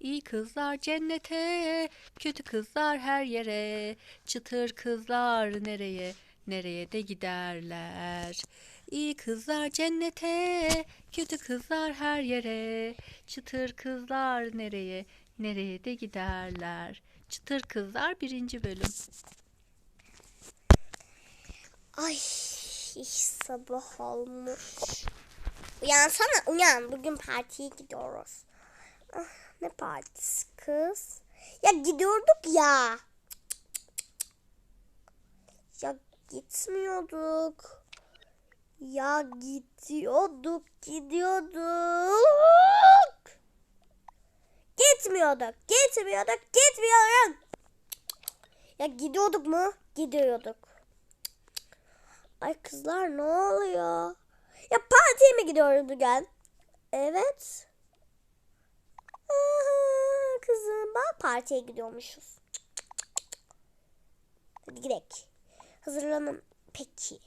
İyi kızlar cennete, kötü kızlar her yere. Çıtır kızlar nereye, nereye de giderler. İyi kızlar cennete, kötü kızlar her yere. Çıtır kızlar nereye, nereye de giderler. Çıtır kızlar birinci bölüm. Ay sabah olmuş. Uyansana uyan. Bugün partiye gidiyoruz. Ah, ne partisi kız? Ya gidiyorduk ya. Ya gitmiyorduk. Ya gidiyorduk, gidiyorduk. Gitmiyorduk, gitmiyorduk, gitmiyorduk. Ya gidiyorduk mu? Gidiyorduk. Ay kızlar ne oluyor? Ya partiye mi gidiyoruz bugün? Evet. Kızım bak partiye gidiyormuşuz. Hadi gidelim. Hazırlanın. Peki.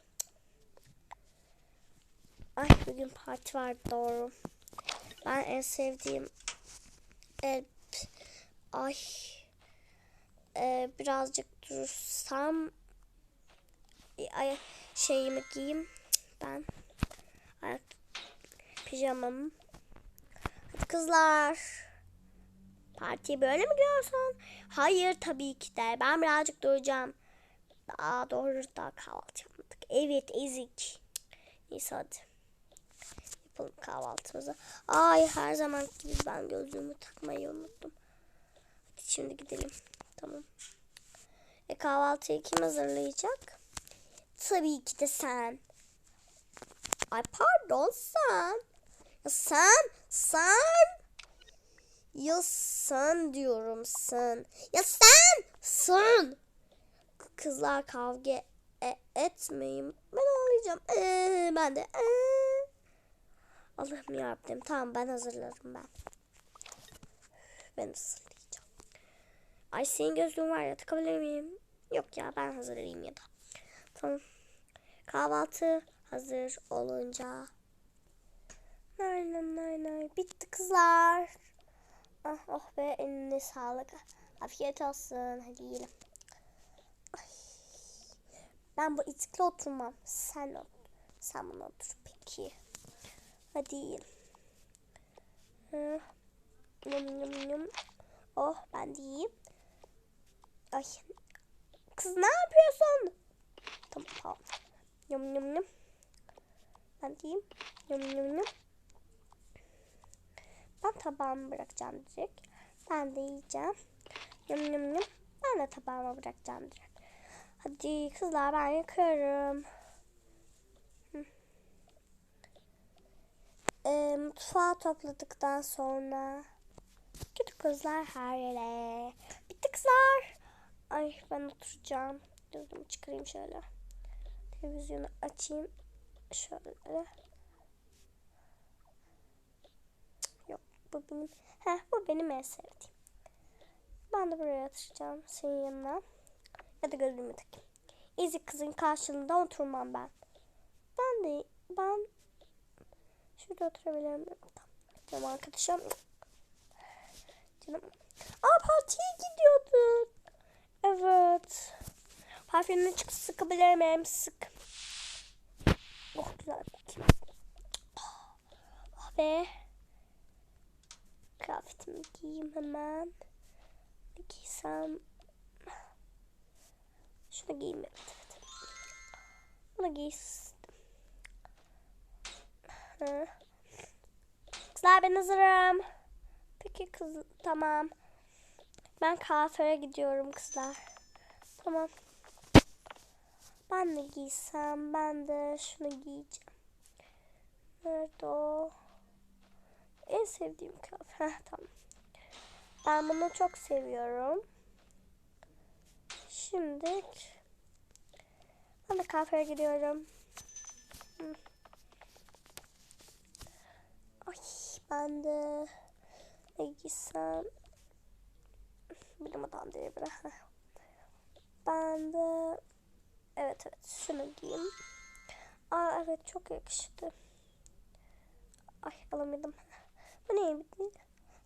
Ay bugün parti var doğru. Ben en sevdiğim e, ay e, birazcık durursam ay, şeyimi giyeyim ben ayak pijamamı hadi kızlar partiye böyle mi gidiyorsun hayır tabii ki de. Ben birazcık duracağım. Daha doğru daha kahvaltı yapmadık. Evet ezik. Neyse hadi. Yapalım kahvaltımızı. Ay her zaman gibi ben gözlüğümü takmayı unuttum. Hadi şimdi gidelim. Tamam. E kahvaltıyı kim hazırlayacak? Tabii ki de sen. Ay pardon sen. Ya sen, sen. Ya sen diyorum sen. Ya sen, sen. Kızlar kavga e- etmeyin. Ben ağlayacağım. Ee, ben de. Ee. Allah'ım yarabbim. Tamam ben hazırlarım ben. Ben hazırlayacağım. Ay senin gözlüğün var ya takabilir miyim? Yok ya ben hazırlayayım ya da. Tamam. Kahvaltı hazır olunca. Nay nay nay nay. Bitti kızlar. Ah oh be eline sağlık. Afiyet olsun. Hadi yiyelim. Ben bu itikle oturmam. Sen otur. Sen buna otur. Peki. Hadi yiyelim. Hı. Yum yum yum. Oh ben de yiyeyim. Ay. Kız ne yapıyorsun? Tamam tamam. Yum yum yum. Ben diyeyim. Yum yum yum. Ben tabağımı bırakacağım direkt. Ben de yiyeceğim. Yum yum yum. Ben de tabağıma bırakacağım direkt. Hadi kızlar ben yakıyorum. E, mutfağı topladıktan sonra kötü kızlar her yere. Bitti kızlar. Ay ben oturacağım. Gözümü çıkarayım şöyle. Televizyonu açayım. Şöyle. Bu benim. Heh bu benim en sevdiğim. Ben de buraya oturacağım senin yanına. Ya da gözümü takayım. İzi kızın karşılığında oturmam ben. Ben de ben şurada oturabilirim. Tamam. Canım arkadaşım. Canım. Aa partiye gidiyorduk. Evet. Parfümünü çık sıkabilir miyim? Sık. Oh güzel. Oh be. Kıyafetimi giyeyim hemen. Giysem? Şunu giyeyim evet. evet. Bunu giysin. Kızlar ben hazırım. Peki kız tamam. Ben kafeye gidiyorum kızlar. Tamam. Ben de giysem ben de şunu giyeceğim. Nerede o? En sevdiğim kıyafet. Heh, tamam. Ben bunu çok seviyorum. Şimdi ben de kafeye gidiyorum. Ay ben de ne giysem bilim adam diye bir. Ben de evet evet şunu giyeyim. Aa evet çok yakıştı. Ay alamadım. Bu neydi? Ha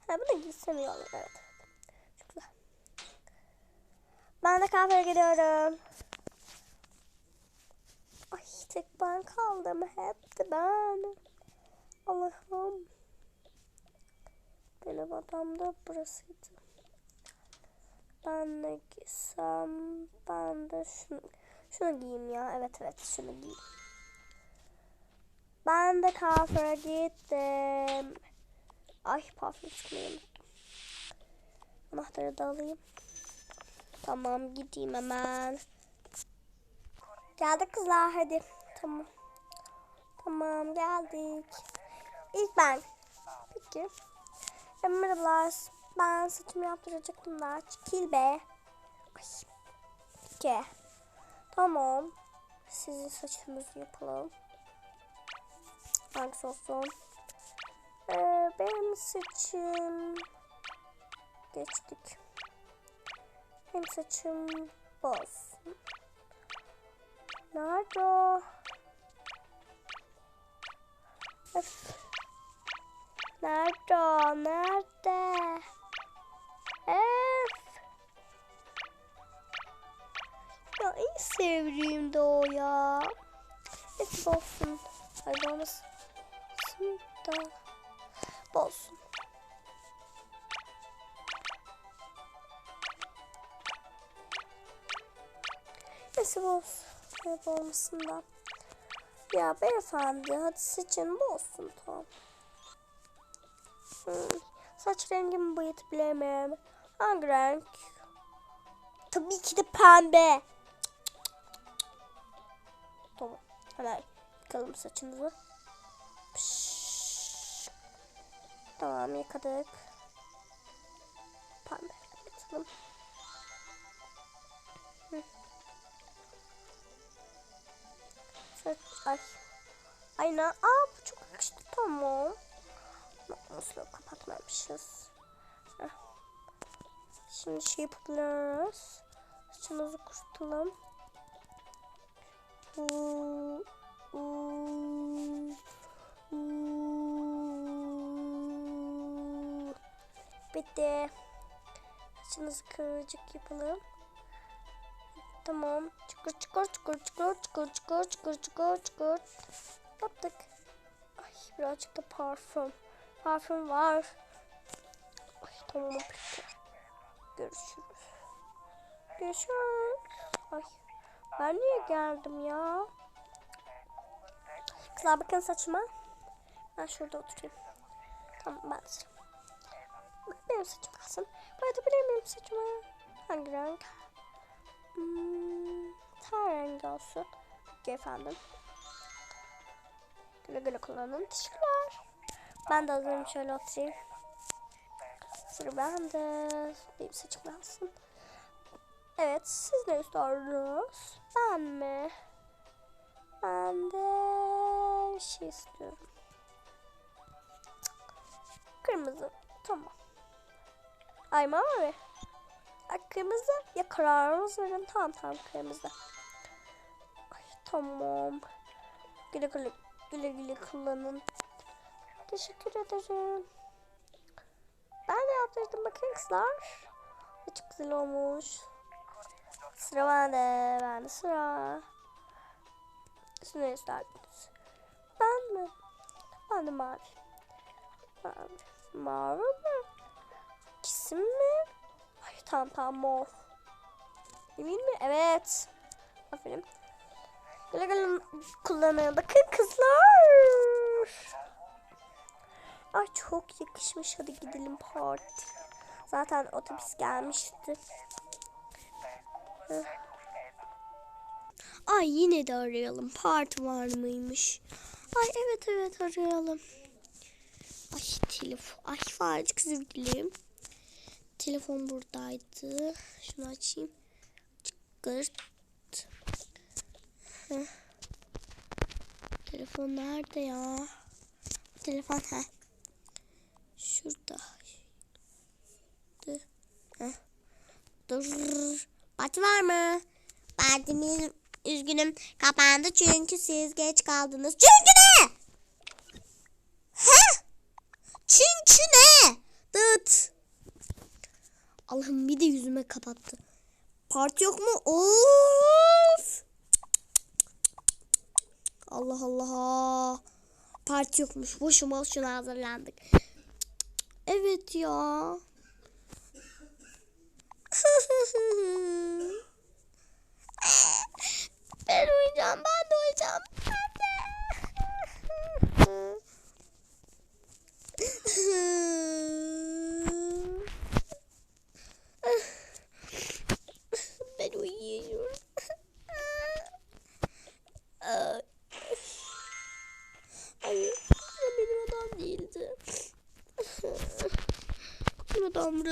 Ben bunu giysem iyi olur. Evet. Çok güzel. Ben de kahveye gidiyorum. Ay tek ben kaldım. Hep de ben. Allah'ım. Benim adam da burasıydı. Ben ne giysem? Ben de şunu, şunu giyeyim ya. Evet evet şunu giyeyim. Ben de kahveye gittim. Ay parfüm sıkmayı unuttum. Anahtarı da alayım. Tamam gideyim hemen. Geldik kızlar hadi. Tamam. Tamam geldik. İlk ben. Peki. E, merhabalar. Ben saçımı yaptıracaktım da. Çekil be. Ay. Peki. Tamam. Sizin saçınızı yapalım. Hangisi olsun? Ee, benim saçım... Geçtik. Benim saçım boz. Nerede o? Öf. Nerede o? Nerede? Öf. Ya en sevdiğim de o ya. Neyse olsun. Hadi olmasın da olsun. Neyse olsun. Hep olmasın da. Ya beyefendi hadi seçin bu olsun tamam. Hmm, saç rengimi boyayıp bilemem. Hangi renk? Tabii ki de pembe. Tamam. Hemen yıkalım saçınızı. Parmağımı yıkadık. Parmağımı yıkatalım. Ay. Ayna. Aa bu çok yakıştı tamam. Musluğu kapatmamışız. Şimdi şey yapabiliriz. Saçımızı kurutalım. Oo. Bitti. Saçımızı kıvırcık yapalım. Tamam. Çıkır çıkır çıkır çıkır çıkır çıkır çıkır çıkır çıkır. Yaptık. Ay birazcık da parfüm. Parfüm var. Ay tamam. Görüşürüz. Görüşürüz. Ay ben niye geldim ya? Kızlar bakın saçıma. Ben şurada oturayım. Tamam ben sıra. Benim saçım kalsın. Boyatabilir miyim saçımı? Hangi renk? Hmm, ten rengi olsun. Peki efendim. Güle güle kullanın. Teşekkürler. Ben de hazırım şöyle oturayım. Sıra bende. Benim saçım kalsın. Evet siz ne isterdiniz? Ben mi? Ben de bir şey istiyorum. Kırmızı. Tamam. Ay mavi. Ay kırmızı. Ya kararınız verin. Tamam tamam kırmızı. Ay tamam. Güle güle güle güle kullanın. Teşekkür ederim. Ben de yaptırdım bakın kızlar. Çok güzel olmuş. Sıra bende. Bende sıra. Siz ne isterdiniz? Ben mi? Ben de mavi. Mavi. Mavi mi? İkisi mi? Ay tamam tamam mor. Emin mi? Evet. Aferin. Güle güle kullanın. Bakın kızlar. Ay çok yakışmış. Hadi gidelim parti. Zaten otobüs gelmişti. Ay yine de arayalım. Parti var mıymış? Ay evet evet arayalım. Ay telefon. Ay farcık sevgilim. Telefon buradaydı. Şunu açayım. Çıkırt. Telefon nerede ya? Telefon ha. Şurada. Dur. Parti var mı? Partimiz üzgünüm kapandı çünkü siz geç kaldınız. Çünkü ne? He? Çünkü ne? Dıt. Allah'ım bir de yüzüme kapattı. Parti yok mu? Of! Allah Allah. Parti yokmuş. Boşu boşuna hazırlandık. Evet ya. ben uyuyacağım. Ben de uyuyacağım.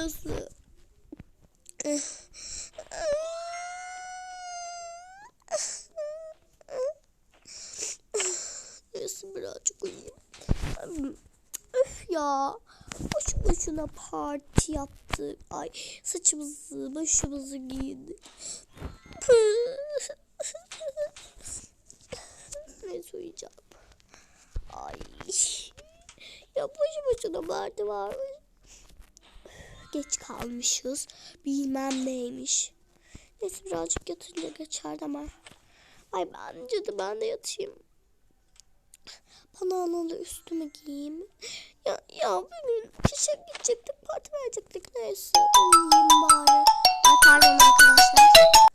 Burası. Neyse birazcık uyuyayım. Öf ya. Boş boşuna parti yaptık. Ay saçımızı başımızı giydik. Neyse uyuyacağım. Ay. Ya boşu boşuna parti varmış. Geç kalmışız. Bilmem neymiş. Neyse birazcık yatınca geçerdi ama. Ay bence de ben de yatayım. Bana analı üstümü giyeyim. Ya, ya bugün kişe gidecektik, parti verecektik. Neyse uyuyayım bari. Ay pardon arkadaşlar.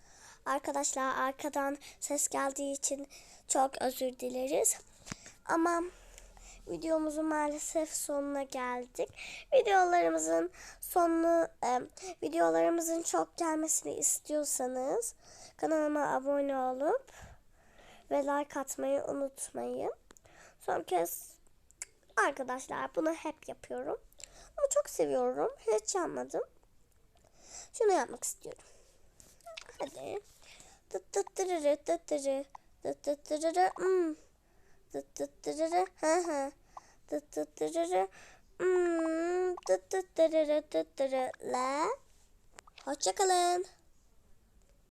Arkadaşlar arkadan ses geldiği için çok özür dileriz. Ama videomuzun maalesef sonuna geldik. Videolarımızın sonunu, e, videolarımızın çok gelmesini istiyorsanız kanalıma abone olup ve like atmayı unutmayın. Son kez arkadaşlar bunu hep yapıyorum. Ama çok seviyorum. Hiç yapmadım. Şunu yapmak istiyorum. Hadi. Tıt tıt tırırı tıt tırı. Tıt tıt tırırı. Hmm. Tıt tıt tırırı. Hı hı. Tıt tıt tırırı. Hmm. Tıt tıt tırırı tıt tırı. La. Hoşçakalın.